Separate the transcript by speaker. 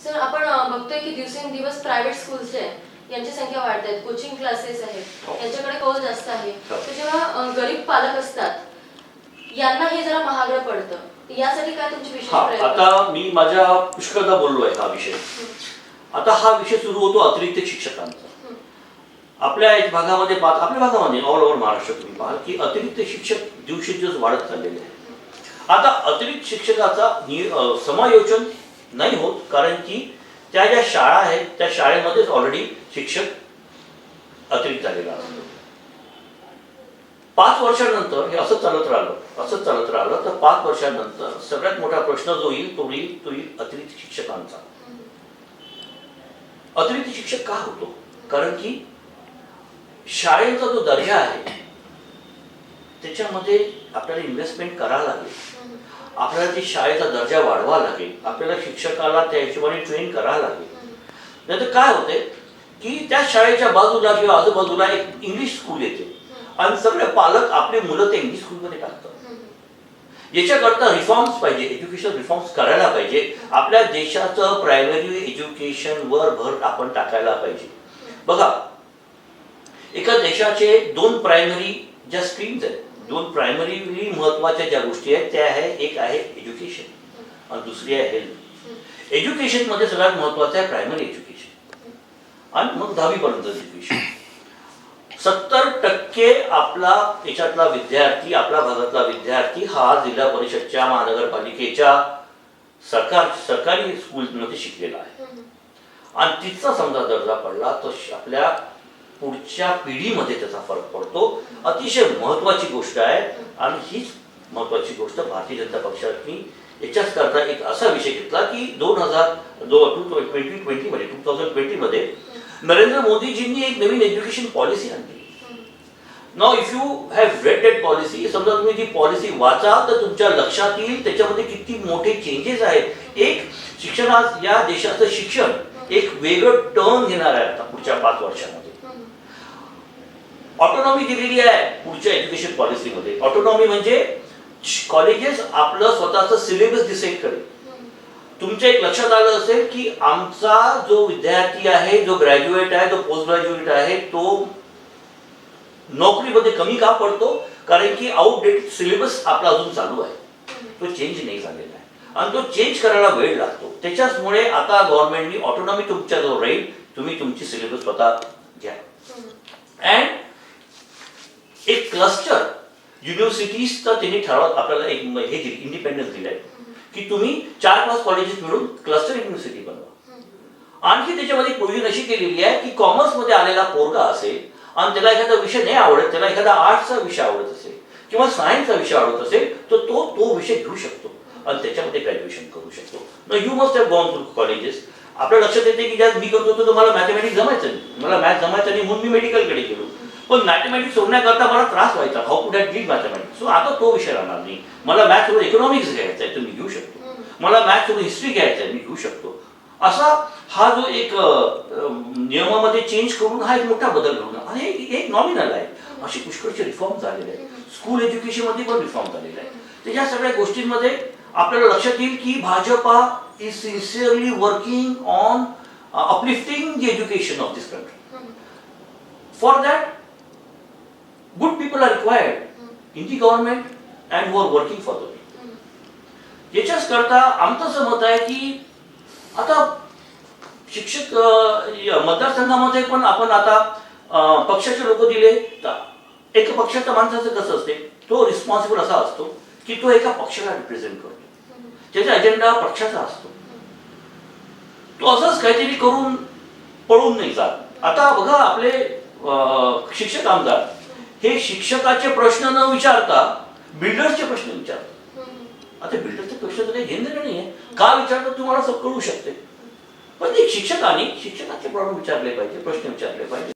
Speaker 1: Sir आपण बघतोय की दिवसेंदिवस प्रायव्हेट स्कूल्स जे आहेत यांची संख्या वाढत आहेत कोचिंग क्लासेस
Speaker 2: हो.
Speaker 1: आहेत यांच्याकडे कौल जास्त आहे.
Speaker 2: हो.
Speaker 1: तर जेव्हा गरीब पालक असतात यांना हे जरा महागडं पडतं. यासाठी काय तुमची विशेष प्रयत्न?
Speaker 2: आता मी माझ्या पुष्कळदा बोललो आहे हा विषय. आता हा विषय सुरू होतो अतिरिक्त शिक्षकांचा. आपल्या एक भागामध्ये पाहत आपल्या भागामध्ये ऑल ओव्हर महाराष्ट्र तुम्ही पाहाल की अतिरिक्त शिक्षक दिवसेदिवस वाढत चाललेले आहे आता अतिरिक्त शिक्षकाचा समायोजन नाही होत कारण की त्या ज्या शाळा आहेत त्या शाळेमध्येच ऑलरेडी शिक्षक अतिरिक्त झालेला असतो पाच वर्षानंतर हे असं चालत राहिलं असं चालत राहिलं तर पाच वर्षानंतर सगळ्यात मोठा प्रश्न जो येईल तो येईल तो येईल अतिरिक्त शिक्षकांचा. अतिरिक्त शिक्षक का होतो? कारण की शाळेचा जो दर्जा आहे त्याच्यामध्ये आपल्याला इन्व्हेस्टमेंट करावं लागेल. आपल्याला ती शाळेचा दर्जा वाढवा लागेल. आपल्याला शिक्षकाला त्या हिशोबाने ट्रेन करावं लागेल. नाही तर काय होते? की त्या शाळेच्या बाजूला किंवा आजूबाजूला एक इंग्लिश स्कूल येते. आणि सगळे पालक आपली मुलं त्या इंग्लिश स्कूलमध्ये टाकतात. याच्याकरता रिफॉर्म्स पाहिजे एज्युकेशन रिफॉर्म्स करायला पाहिजे. आपल्या देशाचं प्रायमरी एज्युकेशनवर भर आपण टाकायला पाहिजे. बघा एका देशाचे दोन प्रायमरी ज्या स्ट्रीम्स आहेत दोन प्रायमरी महत्त्वाच्या ज्या गोष्टी आहेत त्या आहे एक आहे एज्युकेशन आणि दुसरी आहे हेल्थ एज्युकेशनमध्ये सगळ्यात महत्वाचं आहे प्रायमरी एज्युकेशन आणि मग दहावीपर्यंत एज्युकेशन सत्तर टक्के आपला याच्यातला विद्यार्थी आपल्या भागातला विद्यार्थी हा जिल्हा परिषदच्या महानगरपालिकेच्या सरकार सरकारी स्कूलमध्ये शिकलेला आहे. आणि तिचा समजा दर्जा पडला तर आपल्या पुढच्या पिढीमध्ये त्याचा फरक पडतो. अतिशय महत्वाची गोष्ट आहे. आणि हीच महत्वाची गोष्ट भारतीय जनता पक्षाने याच्याच करता एक असा विषय घेतला की दोन हजार दो टू ट्वेंटी ट्वेंटीमध्ये टू थाउजंड ट्वेंटीमध्ये नरेंद्र मोदीजींनी एक नवीन एज्युकेशन पॉलिसी आणली. नाव if you have read that policy समजा तुम्ही ती पॉलिसी वाचा तर तुमच्या लक्षात येईल त्याच्यामध्ये किती मोठे चेंजेस आहेत. एक शिक्षणात या देशाचं शिक्षण एक वेगळं टर्न घेणार आहे आता पुढच्या पाच वर्षात. ऑटोनॉमी दिलेली आहे पुढच्या एज्युकेशन पॉलिसीमध्ये ऑटोनॉमी म्हणजे कॉलेजेस आपलं स्वतःचं सिलेबस डिसाईड करेल. तुमच्या एक लक्षात आलं असेल की आमचा जो विद्यार्थी आहे जो ग्रॅज्युएट आहे जो पोस्ट ग्रॅज्युएट आहे तो नोकरीमध्ये कमी का पडतो? कारण की आउटडेटेड सिलेबस आपला अजून चालू आहे. तो चेंज नाही झालेला आहे. आणि तो चेंज करायला वेळ लागतो. त्याच्याचमुळे आता गव्हर्नमेंटनी ऑटोनॉमी तुमच्याजवळ राहील. तुम्ही तुमची सिलेबस स्वतः घ्या. अँड एक क्लस्टर युनिव्हर्सिटीजचा त्यांनी ठराव आपल्याला एक हे दिली इंडिपेंडन्स दिलाय. की तुम्ही चार पाच कॉलेजेस मिळून क्लस्टर युनिव्हर्सिटी बनवा. आणखी त्याच्यामध्ये प्रोव्हिजन अशी केलेली आहे की कॉमर्समध्ये आलेला पोरगा असेल आणि त्याला एखादा विषय नाही आवडत त्याला एखादा आर्टचा विषय आवडत असेल किंवा सायन्सचा विषय आवडत असेल तर तो तो विषय घेऊ शकतो आणि त्याच्यामध्ये ग्रॅज्युएशन करू शकतो. You must have gone through colleges आपल्या लक्षात येते की ज्यात मी करतो तर मला मॅथमॅटिक्स जमायचं नाही. मला मॅथ जमायचं नाही म्हणून मी मेडिकलकडे गेलो. पण मॅथमॅटिक्स सोडण्याकरता मला त्रास व्हायचा. हाऊ कुड हॅव डीड मॅथमॅटिक्स सो आता तो विषय राहणार नाही. मला मॅथ सोबत इकॉनॉमिक्स घ्यायचा आहे तर मी घेऊ शकतो. मला मॅथ सोबत हिस्ट्री घ्यायचा आहे मी घेऊ शकतो. असा हा जो एक नियमामध्ये चेंज करून हा एक मोठा बदल घडून आणि एक नॉमिनल आहे. असे पुष्कळचे रिफॉर्म झालेले आहेत. स्कूल एज्युकेशनमध्ये पण रिफॉर्म झालेले आहे तर या सगळ्या गोष्टींमध्ये आपल्याला लक्षात येईल की Bhajpa is sincerely working on uplifting the education of this country for that good people are required in the government and who are working for the people. याच्याच करता आमचं असं मत आहे की आता शिक्षक मतदारसंघामध्ये पण आपण आता पक्षाचे लोक दिले तर एका पक्षाच्या माणसाचं कसं असते? तो रिस्पॉन्सिबल असा असतो की तो एका पक्षाला रिप्रेझेंट करतो. त्याचा अजेंडा पक्षाचा असतो. तो असंच काहीतरी करून पळून नाही जात. आता बघा आपले शिक्षक आमदार हे शिक्षकाचे प्रश्न न विचारता बिल्डर्सचे प्रश्न विचारतात आता बिल्डरचे प्रश्न तर काही घेणं नाही आहे का विचारतात तुम्हाला सब कळू शकते. पण ते शिक्षकांनी शिक्षकाचे प्रॉब्लेम विचारले पाहिजे प्रश्न विचारले पाहिजे.